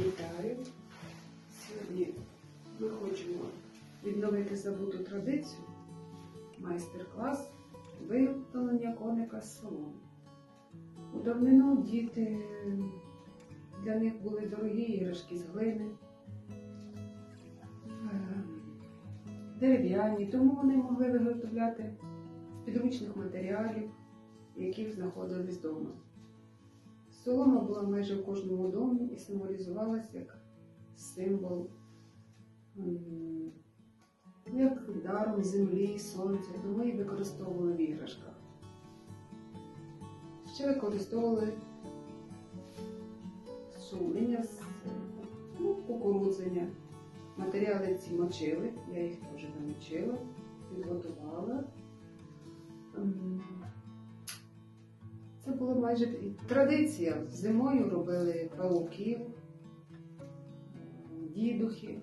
Вітаю! Сьогодні ми хочемо відновити забуту традицію майстер-клас виготовлення коника з соломи. У давнину діти для них були дорогі іграшки з глини, е, дерев'яні, тому вони могли виготовляти з підручних матеріалів, які знаходились вдома. Солома була майже в кожному домі і символізувалася як символ як даром землі, сонця, тому її використовували в іграшках. Ще використовували сумління, з ну, кукурудзення. Матеріали ці мочили, я їх теж намочила, підготувала. Це було майже традиція. Зимою робили павуків, дідухи.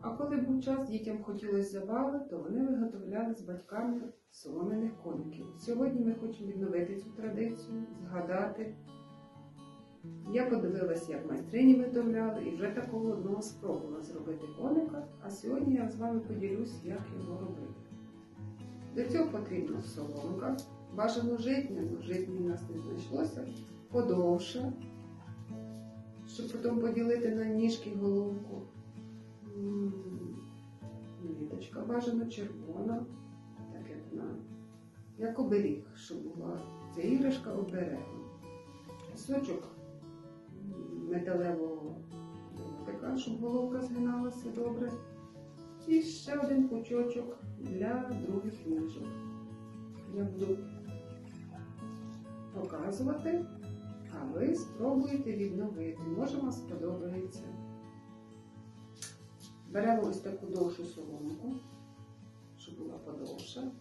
А коли був час, дітям хотілося забави, то вони виготовляли з батьками соломених коників. Сьогодні ми хочемо відновити цю традицію, згадати. Я подивилася, як майстрині виготовляли, і вже такого одного спробувала зробити коника, а сьогодні я з вами поділюсь, як його робити. Для цього потрібна соломка, бажано житня, але житні в нас не знайшлося, подовше, щоб потім поділити на ніжки головку. Ниточка бажано червона, так як вона, як оберіг, щоб була ця іграшка оберегом. Сочок металевого така, щоб головка згиналася добре. І ще один пучочок для других ніжок. Я буду показувати, а ви спробуєте відновити. Може вам сподобається. Беремо ось таку довшу соломку, щоб була подовша.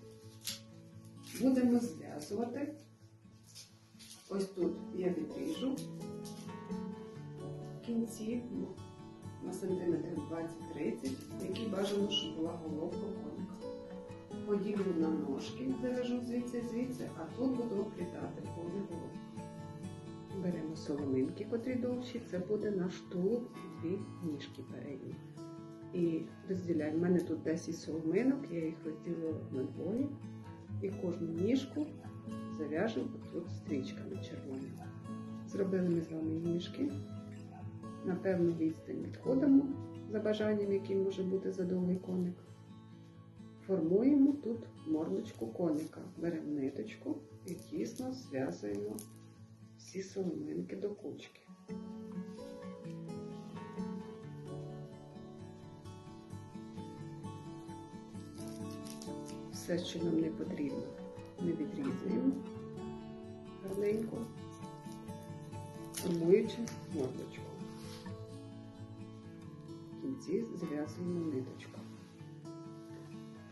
Будемо зв'язувати. Ось тут я відріжу кінці ну, на сантиметрів 20-30, які бажано, щоб була головка коника. Поділю на ножки, завяжу звідси звідси, а тут буду оплітати головку. Беремо соломинки, котрі довші, це буде наш тулуб дві ніжки передні. І розділяємо. У мене тут 10 соломинок, я їх розділила на двоє. І кожну ніжку зав'яжемо тут стрічками червоними. Зробили ми з вами ніжки. На певну відстань відходимо за бажанням, який може бути за довгий коник. Формуємо тут мордочку коника. Беремо ниточку і тісно зв'язуємо всі соломинки до кучки. Все, що нам не потрібно, ми відрізуємо гарненько, формуючи мордочку. В кінці зв'язуємо ниточку.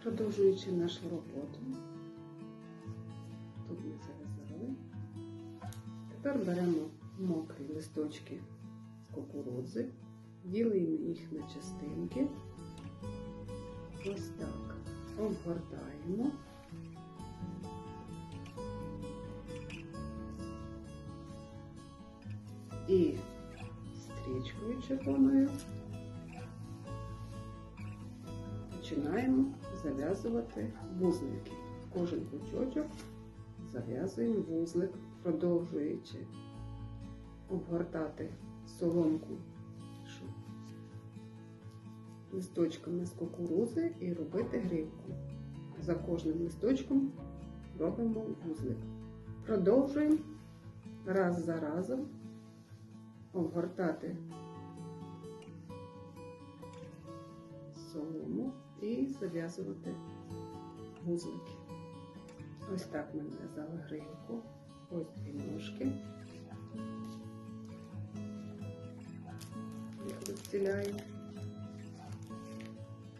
Продовжуючи нашу роботу, тут ми зав'язали. Тепер беремо мокрі листочки з кукурудзи, ділимо їх на частинки. Ось так. Обгортаємо. І стрічкою червоною починаємо зав'язувати вузлики. Кожен пучочок зав'язуємо вузлик, продовжуючи обгортати соломку листочками з кукурузи і робити гривку. За кожним листочком робимо вузлик. Продовжуємо раз за разом обгортати солому і зав'язувати вузлики. Ось так ми нав'язали гривку. Ось дві ножки. Їх розділяємо.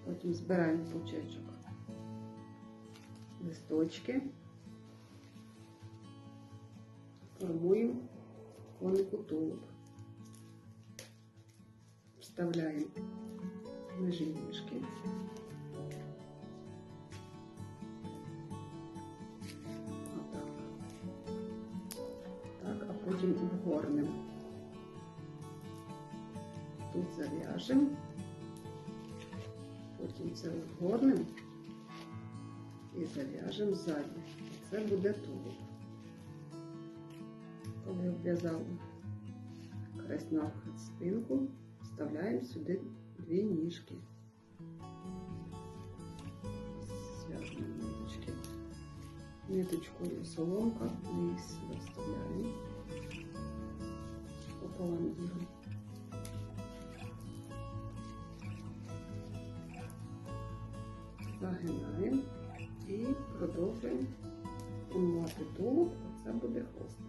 Потім збираємо пучечок. Листочки. Формуємо конику тулуб. Вставляємо межі ніжки. Обгорнемо. тут зав'яжемо, потім це згорнемо і зав'яжемо ззаді. Це буде тулуб. Коли обв'язали хрест навхрест спинку, вставляємо сюди дві ніжки. Зв'яжемо ниточки. Ниточкою соломка, ми їх вставляємо. Пополам ділимо. Загинаємо і продовжуємо формувати тулуб, а це буде хвостик.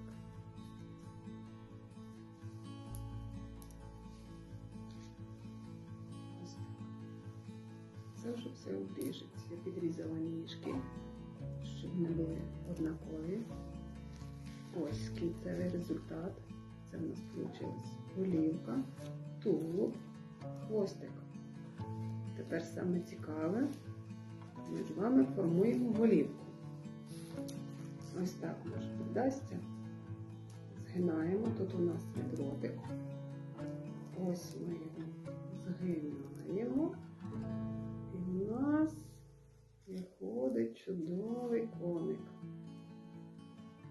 Це вже все обріжеться. Я підрізала ніжки, щоб не були однакові. Ось кінцевий результат. Це в нас вийшла голівка, тулуб, хвостик. Тепер саме цікаве, ми з вами формуємо голівку. Ось так може вдасться. Згинаємо. Тут у нас відротик. Ось ми його згинаємо. І в нас виходить чудовий коник.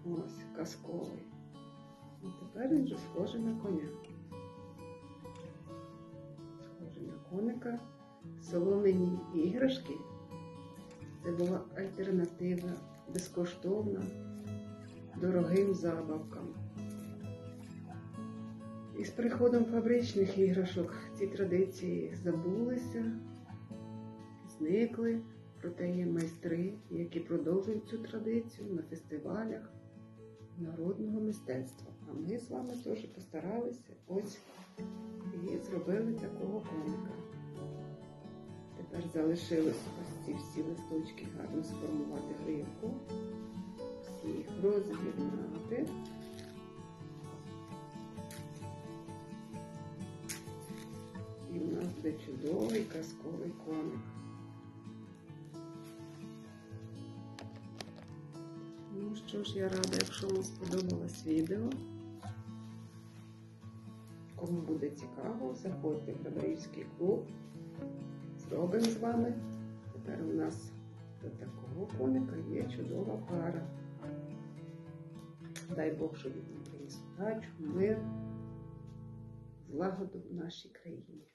Ось казковий. І тепер він вже схожий на коня. Схожий на коника. Соломені іграшки. Це була альтернатива безкоштовна дорогим забавкам. І з приходом фабричних іграшок ці традиції забулися, зникли, проте є майстри, які продовжують цю традицію на фестивалях народного мистецтва. А ми з вами теж постаралися ось і зробили такого коника. Тепер залишилось ось ці всі листочки гарно сформувати гривку, всі їх роз'єднати. І в нас буде чудовий казковий коник. Ну що ж, я рада, якщо вам сподобалось відео. Кому буде цікаво, заходьте в Грабарівський клуб. Зробимо з вами. Тепер у нас до такого коника є чудова пара. Дай Бог, щоб він приніс удачу, мир, злагоду в нашій країні.